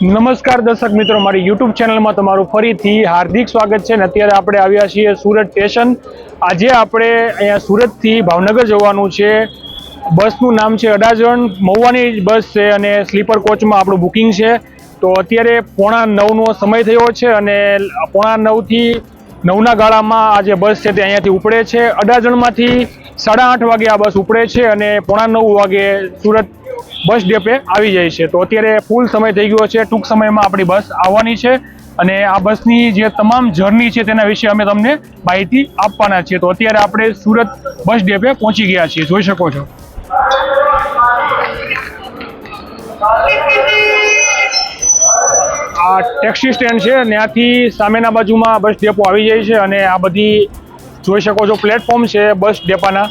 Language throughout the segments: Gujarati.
નમસ્કાર દર્શક મિત્રો, મારી યુટ્યુબ ચેનલમાં તમારું ફરીથી હાર્દિક સ્વાગત છે ને અત્યારે આપણે આવ્યા છીએ સુરત સ્ટેશન આજે આપણે અહીંયા સુરતથી ભાવનગર જવાનું છે. બસનું નામ છે અડાજણ. મહુવાની બસ છે અને સ્લીપર કોચમાં આપણું બુકિંગ છે. તો અત્યારે પોણા નવનો સમય થયો છે અને પોણા નવથી નવના ગાળામાં આ જે બસ છે તે અહીંયાથી ઉપડે છે. અડાજણમાંથી સાડા આઠ વાગે આ બસ ઉપડે છે અને પોણા નવ વાગે સુરત બસ ડેપે આવી જાય છે. તો અત્યારે ફૂલ સમય થઈ ગયો છે. ટૂંક સમયમાં આપણી બસ આવવાની છે અને આ બસની જે તમામ જર્ની છે તેના વિશે અમે તમને માહિતી આપવાના છીએ. તો અત્યારે આપણે સુરત બસ ડેપે પહોંચી ગયા છીએ. જોઈ શકો છો. આ ટેક્સી સ્ટેન્ડ છે ત્યાંથી સામેના બાજુમાં બસ ડેપો આવી જાય છે અને આ બધી જોઈ શકો છો પ્લેટફોર્મ છે બસ ડેપાના.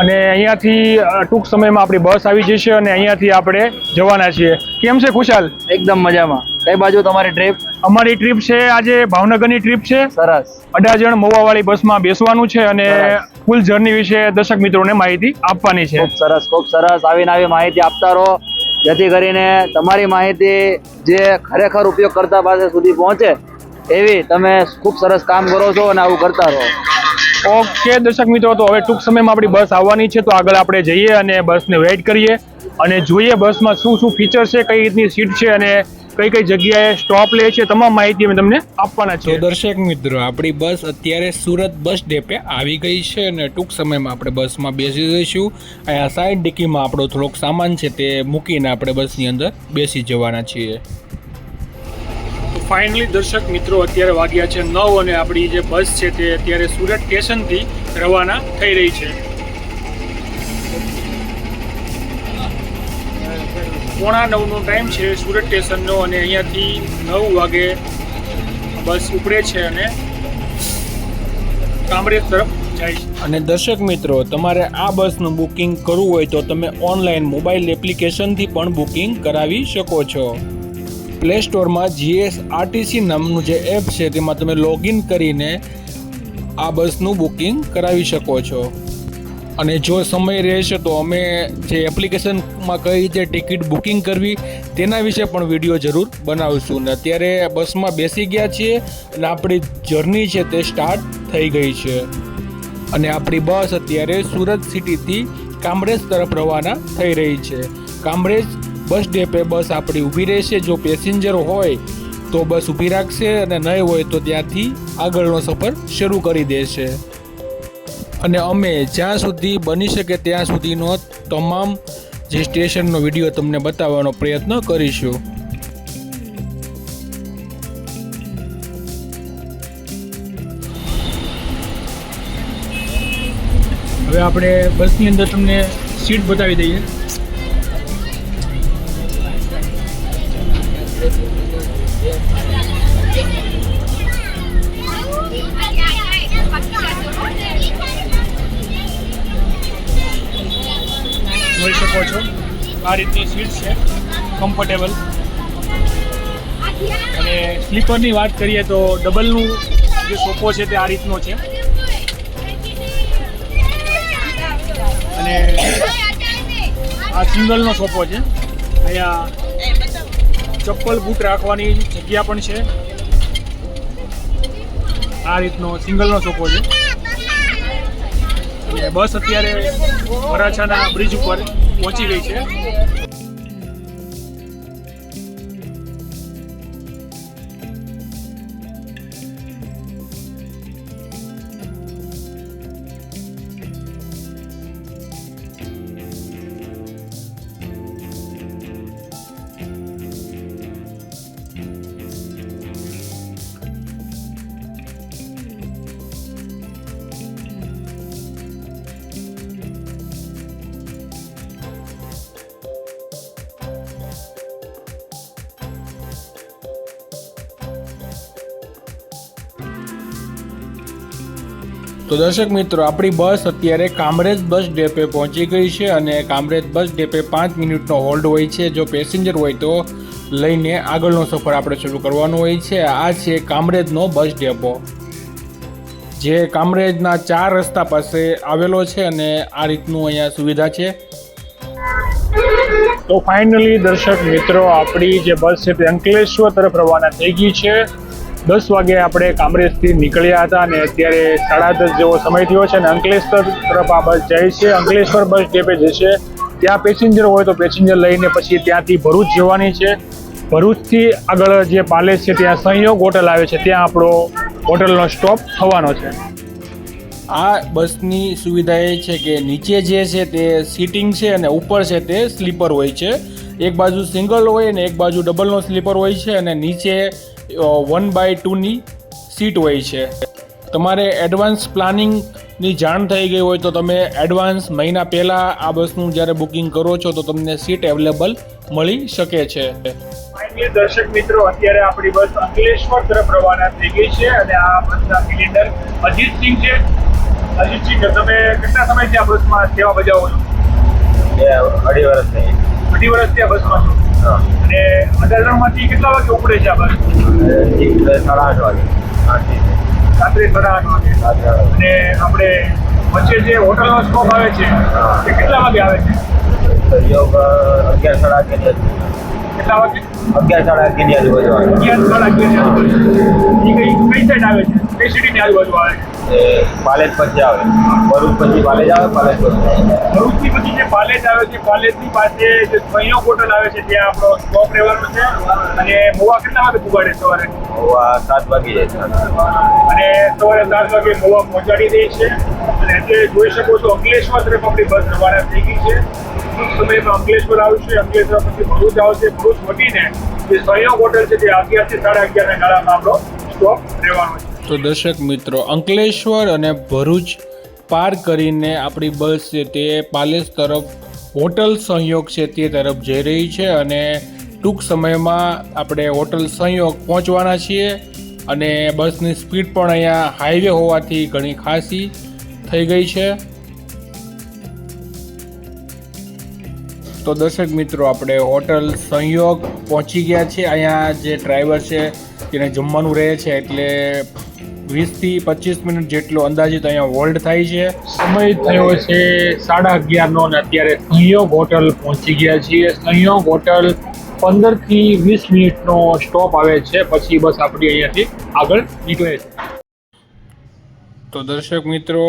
અને અહીંયાથી ટૂંક સમયમાં આપણી બસ આવી જશે અને અહીંયાથી આપણે જવાના છીએ. કેમ છે ખુશાલ? એકદમ મજામાં. કઈ બાજુ તમારી ટ્રીપ અમારી ટ્રીપ છે આજે ભાવનગરની ટ્રીપ છે. સરસ. અડાજણ મોવાવાળી બસમાં બેસવાનું છે અને ફૂલ જર્ની વિશે દર્શક મિત્રોને માહિતી આપવાની છે. સરસ ખૂબ સરસ. આવીને આવી માહિતી આપતા રહો. જેથી કરીને તમારી માહિતી જે ખરેખર ઉપયોગ કરતા પાસે સુધી પહોંચે એવી તમે ખૂબ સરસ કામ કરો છો અને આવું કરતા રહો. ઓકે દર્શક મિત્રો તો હવે ટૂંક સમયમાં આપણી બસ આવવાની છે તો આગળ આપણે જઈએ અને બસને વેઇટ કરીએ. અને જોઈએ બસમાં શું શું ફીચર છે કઈ રીતની સીટ છે અને કઈ કઈ જગ્યાએ સ્ટોપ લે છે તમામ માહિતી અમે તમને આપવાના છે દર્શક મિત્રો આપણી બસ અત્યારે સુરત બસ ડેપે આવી ગઈ છે અને ટૂંક સમયમાં આપણે બસમાં બેસી જઈશું. અહીંયા સાઈડ ડિક્કીમાં આપણો થોડોક સામાન છે તે મૂકીને આપણે બસની અંદર બેસી જવાના છીએ. ફાઇનલી દર્શક મિત્રો અત્યારે વાગ્યા છે નવ અને આપણી જે બસ છે તે અત્યારે સુરત સ્ટેશનથી રવાના થઈ રહી છે. પોણા નવનો ટાઈમ છે સુરત સ્ટેશનનો અને અહીંયાથી નવ વાગે બસ ઉપડે છે અને કામરેજ તરફ અને દર્શક મિત્રો, તમારે આ બસનું બુકિંગ કરવું હોય તો તમે ઓનલાઈન મોબાઈલ એપ્લિકેશનથી પણ બુકિંગ કરાવી શકો છો. પ્લે સ્ટોરમાં જીએસ આરટીસી નામનું જે એપ છે, તેમાં તમે લોગિન કરીને આ બસનું બુકિંગ કરાવી શકો છો. અને જો સમય રહેશે તો અમે જે એપ્લિકેશનમાં કઈ રીતે ટિકિટ બુકિંગ કરવી, તેના વિશે પણ વીડિયો જરૂર બનાવીશું. ને અત્યારે બસમાં બેસી ગયા છીએ, અને આપણી જર્ની છે તે સ્ટાર્ટ થઈ ગઈ છે. અને આપણી બસ અત્યારે સુરત સિટીથી કામરેજ તરફ રવાના થઈ રહી છે. કામરેજ બસ ડેપે બસ આપણી ઊભી રહેશે. જો પેસેન્જર હોય તો બસ ઊભી રાખશે અને નહીં હોય તો ત્યાંથી આગળનો સફર શરૂ કરી દેશે. અને અમે જ્યાં સુધી બની શકે ત્યાં સુધીનો તમામ જે સ્ટેશનનો વીડિયો તમને બતાવવાનો પ્રયત્ન કરીશું. હવે આપણે બસની અંદર તમને સીટ બતાવી દઈએ. આ રીતની સીટ છે કમ્ફર્ટેબલ અને સ્લીપરની વાત કરીએ તો ડબલનું જે સોફો છે તે આ રીતનો છે. અને આ સિંગલનો સોફો છે. અહીંયા ચપ્પલ બૂટ રાખવાની જગ્યા પણ છે. આ રીતનો સિંગલનો સોફો છે. બસ અત્યારે વરાછાના બ્રિજ ઉપર પહોંચી ગઈ છે તો દર્શક મિત્રો, આપણી બસ અત્યારે કામરેજ બસ ડેપે પહોંચી ગઈ છે અને કામરેજ બસ ડેપે પાંચ મિનિટનો હોલ્ડ હોય છે. જો પેસેન્જર હોય તો લઈને આગળનો સફર આપણે શરૂ કરવાનો હોય છે. આ છે કામરેજનો બસ ડેપો, જે કામરેજના ચાર રસ્તા પાસે આવેલો છે અને આ રીતનું અહીંયા સુવિધા છે. તો ફાઇનલી દર્શક મિત્રો, આપણી જે બસ છે તે અંકલેશ્વર તરફ રવાના થઈ ગઈ છે. દસ વાગે આપણે કામરેજથી નીકળ્યા હતા અને અત્યારે સાડા દસ જેવો સમય થયો છે અને અંકલેશ્વર તરફ આ બસ જાય છે. અંકલેશ્વર બસ ડેપે જશે, ત્યાં પેસેન્જર હોય તો પેસેન્જર લઈને પછી ત્યાંથી ભરૂચ જવાની છે. ભરૂચથી આગળ જે પાલેસ છે, ત્યાં સંયોગ હોટલ આવે છે, ત્યાં આપણો હોટલનો સ્ટોપ થવાનો છે. આ બસની સુવિધા એ છે કે નીચે જે છે તે સીટિંગ છે અને ઉપર છે તે સ્લીપર હોય છે. એક બાજુ સિંગલ હોય અને એક બાજુ ડબલનો સ્લીપર હોય છે અને નીચે વન બાય ટુની સીટ હોય છે. તમારે એડવાન્સ પ્લાનિંગની જાણ થઈ ગઈ હોય તો તમે એડવાન્સ મહિના પહેલાં આ બસનું જ્યારે બુકિંગ કરો છો તો તમને સીટ અવેલેબલ મળી શકે છે. દર્શક મિત્રો અત્યારે આપણી બસ અંકલેશ્વર તરફ રવાના થઈ ગઈ છે અને આ બસના સિલિન્ડર અજીતસિંહ છે. અજીતસિંહ તમે કેટલા સમયથી આ બસમાં સેવા બજાવો છો? બે અઢી વર્ષ થઈ અઢી વર્ષથી આ બસમાં છો? અને અડાલણમાંથી કેટલા વાગે ઉપડે છે આ બસ સાડા આઠ વાગે. રાત્રે સાડા આઠ વાગે. અને આપણે વચ્ચે જે હોટલનો સ્કોપ આવે છે તે કેટલા વાગે આવે છે? યોગ અગિયાર સાડા અગિયાર કેટલા વાગે? અગિયાર સાડા અગિયારની આજુબાજુ આવે અગિયાર સાડા અગિયાર એ કઈ કઈ સાઈડ આવે છે? કઈ સિટીની આજુબાજુ આવે છે? એ પાલેજ પછી આવે. ભરૂચ પછી પાલેજ આવે પાલેજ પછી. ભરૂચથી પછી જે પાલેજ આવે છે પાલેજની પાસે જે સંયોગ હોટલ આવે છે ત્યાં આપણો સ્ટોપ રહેવાનો છે અને મોવા કેટલા વાગે પુગાડે સવારે? મોવા સાત વાગી જાય છે. અને સવારે સાત વાગે મોવા પહોંચાડી દે છે અને એટલે જોઈ શકો છો અંકલેશ્વર તરફ આપણી બસ રવાના થઈ ગઈ છે. ટૂંક સમયમાં અંકલેશ્વર આવશે અંકલેશ્વર પછી ભરૂચ આવશે. ભરૂચ વટીને જે સંયોગ હોટલ છે તે અગિયારથી સાડા અગિયારના ગાળામાં આપણો સ્ટોપ રહેવાનો છે. તો દર્શક મિત્રો, અંકલેશ્વર અને ભરૂચ પાર કરીને આપણી બસ છે તે પાલેસ તરફ હોટલ સંયોગ છે તે તરફ જઈ રહી છે અને ટૂંક સમયમાં આપણે હોટલ સંયોગ પહોંચવાના છીએ અને બસની સ્પીડ પણ અહીંયા હાઈવે હોવાથી ઘણી ખાસી થઈ ગઈ છે. તો દર્શક મિત્રો, આપણે હોટલ સંયોગ પહોંચી ગયા છે અહીંયા જે ડ્રાઈવર છે, તેને જમવાનું રહે છે એટલે વીસથી પચીસ મિનિટ જેટલો અંદાજિત અહીંયા હોલ્ડ થાય છે. સમય થયો છે સાડા અગિયારનો અને અત્યારે સંયોગ હોટલ પહોંચી ગયા છીએ. સંયોગ હોટલ પંદરથી વીસ મિનિટનો સ્ટોપ આવે છે. પછી બસ આપણી અહીંયાથી આગળ નીકળે છે. તો દર્શક મિત્રો,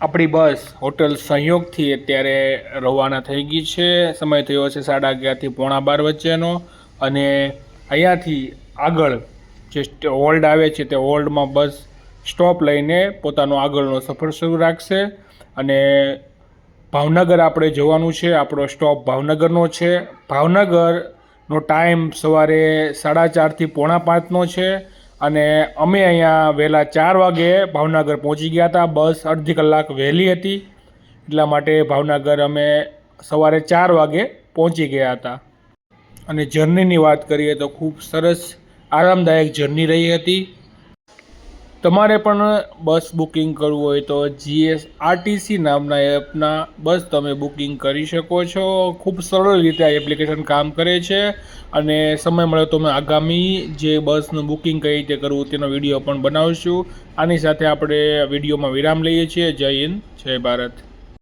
આપણી બસ હોટલ સંયોગથી અત્યારે રવાના થઈ ગઈ છે. સમય થયો છે સાડા અગિયારથી પોણા બાર વચ્ચેનો અને અહીંયાથી આગળ જે હોલ્ડ આવે છે તે હોલ્ડમાં બસ સ્ટોપ લઈને પોતાનો આગળનો સફર શરૂ રાખશે. અને ભાવનગર આપણે જવાનું છે, આપણો સ્ટોપ ભાવનગરનો છે. ભાવનગરનો ટાઈમ સવારે સાડા ચારથી પોણા પાંચનો છે અને અમે અહીંયા વહેલા ચાર વાગે ભાવનગર પહોંચી ગયા હતા. બસ અડધી કલાક વહેલી હતી, એટલા માટે ભાવનગર અમે સવારે ચાર વાગે પહોંચી ગયા હતા. અને જર્નીની વાત કરીએ તો ખૂબ સરસ આરામદાયક જર્ની રહી હતી. તમારે પણ બસ બુકિંગ કરવું હોય તો જીએસ આરટીસી નામના એપના બસ તમે બુકિંગ કરી શકો છો. ખૂબ સરળ રીતે આ એપ્લિકેશન કામ કરે છે અને સમય મળે તો અમે આગામી જે બસનું બુકિંગ કઈ રીતે કરવું તેનો વીડિયો પણ બનાવશું. આની સાથે આપણે વિડીયોમાં વિરામ લઈએ છીએ. જય હિન્દ, જય ભારત.